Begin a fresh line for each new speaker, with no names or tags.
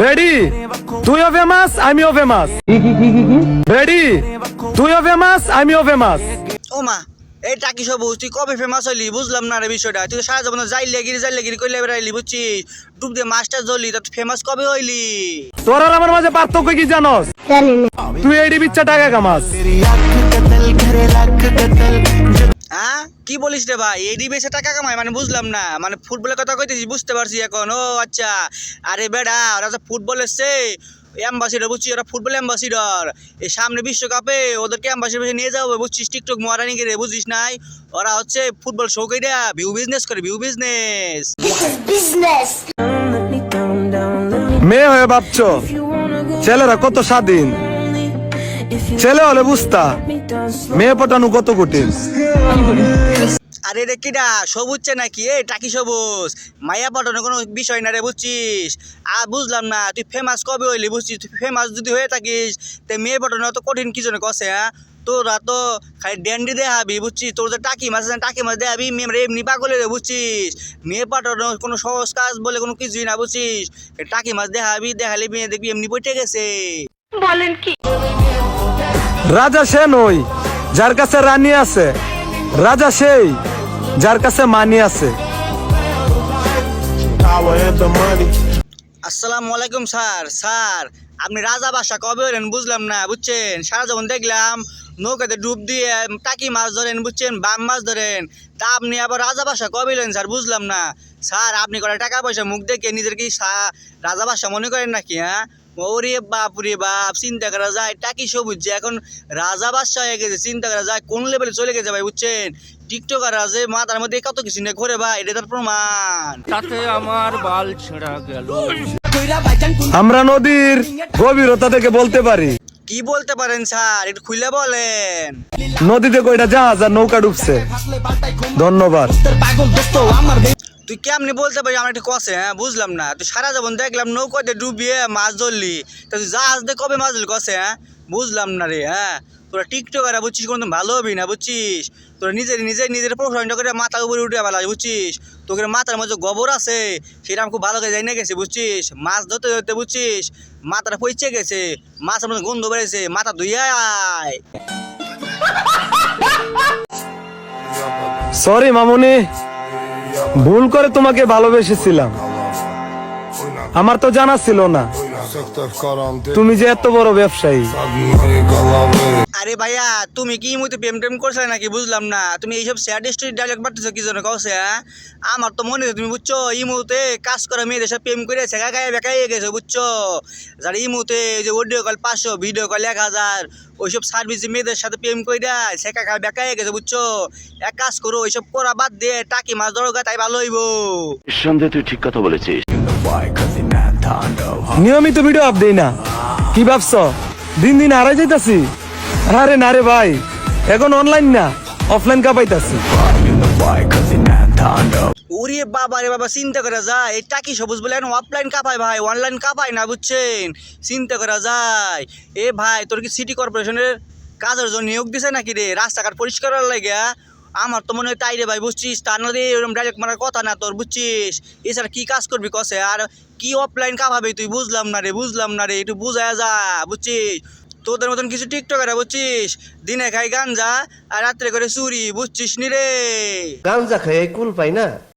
বেডি তুইও ফেমাস আমিও ফেমাস বেডি তুইও ফেমাস আমিও ফেমাস
ও মা এই টাকি সবুজ তুই কবে ফেমাস হইলি বুঝলাম না রে বিষয়টা। তুই সারা জীবন যাই লেগিরি যাই লেগিরি কইলে বেড়াইলি বুঝছিস ডুব দিয়ে মাস্টার জ্বলি তা তুই ফেমাস কবে হইলি?
তোর আর আমার মাঝে পার্থক্য কি জানোস? তুই এইডি বিচ্ছা টাকা কামাস।
কি বলিস রে ভাই? এই ডিবেসে টাকা কামায় মানে বুঝলাম না। মানে ফুটবলের কথা কইতেছি বুঝতে পারছি এখন। ও আচ্ছা। আরে বেড়া ওরা তো ফুটবল এসছে। অ্যাম্বাসিডর বুঝছি ওরা ফুটবল অ্যাম্বাসিডর এই সামনে বিশ্বকাপে ওদেরকে অ্যাম্বাসিডর নিয়ে যাব বুঝছিস? টিকটক মহারানি রে বুঝিস নাই? ওরা হচ্ছে ফুটবল শো কইরা ভিউ বিজনেস করে ভিউ বিজনেস
মেয়ে হয়ে ভাবছ? ছেলেরা কত স্বাধীন? ছেলে হলে বুঝতা। মেয়ে পটানো কত কঠিন
আরে রে কিরা সবুজ নাকি? এ টাকি সবুজ। মায়া পাঠানোর কোনো বিষয় না রে বুঝছিস? আর বুঝলাম না তুই ফেমাস কবে হইলি বুঝছিস? তুই ফেমাস যদি হয়ে থাকিস তে মেয়ে পাঠানো তো কঠিন কি জন্য কষে হ্যাঁ? তোরা তো খালি ড্যান্ডি দেখাবি বুঝছিস? তোর যে টাকি মাছ আছে টাকি মাছ দেখাবি মেয়ে এমনি পাগলে রে বুঝছিস? মেয়ে পাঠানো কোনো সহজ কাজ বলে কোনো কিছুই না বুঝছিস? টাকি মাছ দেখাবি দেখালে মেয়ে দেখবি এমনি পটে গেছে।
রাজা সে নই, যার কাছে রানী আছে। রাজা সেই, যার কাছে মানি আছে.
আসসালামু আলাইকুম, স্যার। স্যার, আপনি রাজা বাসা কবে হলেন বুঝলাম না, বুঝছেন? সারা যখন দেখলাম, নৌকাতে ডুব দিয়ে টাকি মাছ ধরেন, বুঝছেন? বাম মাছ ধরেন। তা আপনি আবার রাজা বাসা কবে হলেন স্যার, বুঝলাম না। স্যার, আপনি করে টাকা পয়সা মুখ দেখে নিজের কি রাজা বাসা মনে করেন নাকি হ্যাঁ? ওরে বাপ রে বাপ চিন্তা করা যায় টাকি সবুজ যে এখন রাজা বাদশাহ হয়ে গেছে চিন্তা করা যায় কোন লেভেলে চলে গেছে ভাই বুঝছেন? টিকটকার আছে মাথার মধ্যে কত কিছু নিয়ে ঘরে ভাই এটা তার প্রমাণ।
তাতে আমার বাল ছেঁড়া গেল।
আমরা নদীর গভীরতা থেকে বলতে পারি।
কি বলতে পারেন স্যার একটু খুলে বলেন।
নদীতে কয়টা জাহাজ আর নৌকা ডুবছে? ধন্যবাদ।
তুই কেমনি বলতে পারি আমার একটু কষে হ্যাঁ? বুঝলাম না। তুই সারা জীবন দেখলাম নৌকাতে ডুবিয়ে মাছ ধরলি। তা তুই জাহাজ দিয়ে কবে মাছ ধরলি? কষে হ্যাঁ? বুঝলাম না রে হ্যাঁ? তোরা টিকটকার, বুঝছিস? কোনো ভালো হবি না, বুঝছিস? তোরা নিজের নিজের নিজের প্রশ্ন করে মাথার উপরে উঠে ভালো বুঝছিস? তোকে মাথার মধ্যে গোবর আছে, সেটা আমি খুব ভালো করে জানি গেছে, বুঝছিস? মাছ ধরতে ধরতে, বুঝছিস? মাথাটা পইচে গেছে, মাছের মধ্যে গন্ধ বেড়েছে, মাথা ধুইয়া আয়।
সরি মামুনি। ভুল করে তোমাকে ভালোবেসেছিলাম। আমার তো জানা ছিল না। তুমি যে এত বড় ব্যবসায়ী।
ভাইয়া তুমি কি মুহূর্তে প্রেম টেম করছিলে নাকি? বুঝলাম না। তুমি এইসব স্যাড স্টোরি ডায়লগ পাঠতেছো কি জন্য কছে হ্যাঁ? আমার তো মনে হয় তুমি বুঝছ এই মুহূর্তে কাজ করা মেয়েদের সব প্রেম করে শেখা গায়ে বেকাই গেছে বুঝছ? যারা এই মুহূর্তে যে অডিও কল পাঁচশো ভিডিও কল এক হাজার ওইসব সার্ভিস মেয়েদের সাথে প্রেম করে দেয় শেখা খায় বেকাই গেছে বুঝছ? এক কাজ করো ওইসব করা বাদ দিয়ে টাকি মাছ দরকার তাই ভালো হইব।
নিঃসন্দেহে তুই ঠিক কথা বলেছিস।
নিয়মিত ভিডিও আপ দেই না। কি ভাবছ? দিন দিন হারাই যাইতাছি। আরে না রে ভাই, এখন অনলাইন না অফলাইন কাপাইতাছি।
ওরে বাবা রে বাবা, চিন্তা করা যায়, এই টাকি সবুজ বলে এখন অফলাইন কাপায় ভাই অনলাইন কাপায় না, বুঝছেন? চিন্তা করা যায়। এ ভাই, তোর কি সিটি কর্পোরেশনের কাজের জন্য নিয়োগ দিছে নাকি রে? রাস্তাঘাট পরিষ্কার করার লাগে আমার তো মনে হয় তাই রে ভাই, বুঝছিস? তার নদী এরকম ডাইরেক্ট মারার কথা না তোর, বুঝছিস? এছাড়া কি কাজ করবি কসে? আর কি অফলাইন কাপাবি তুই? বুঝলাম না রে, বুঝলাম না রে, একটু বুঝায় যা, বুঝছিস? তোদের মতন কিছু টিকটকারে বুঝছিস? দিনে খাই গাঞ্জা আর রাত্রে করে চুরি, বুঝছিস নি রে?
গাঞ্জা খাই কুল পাই না।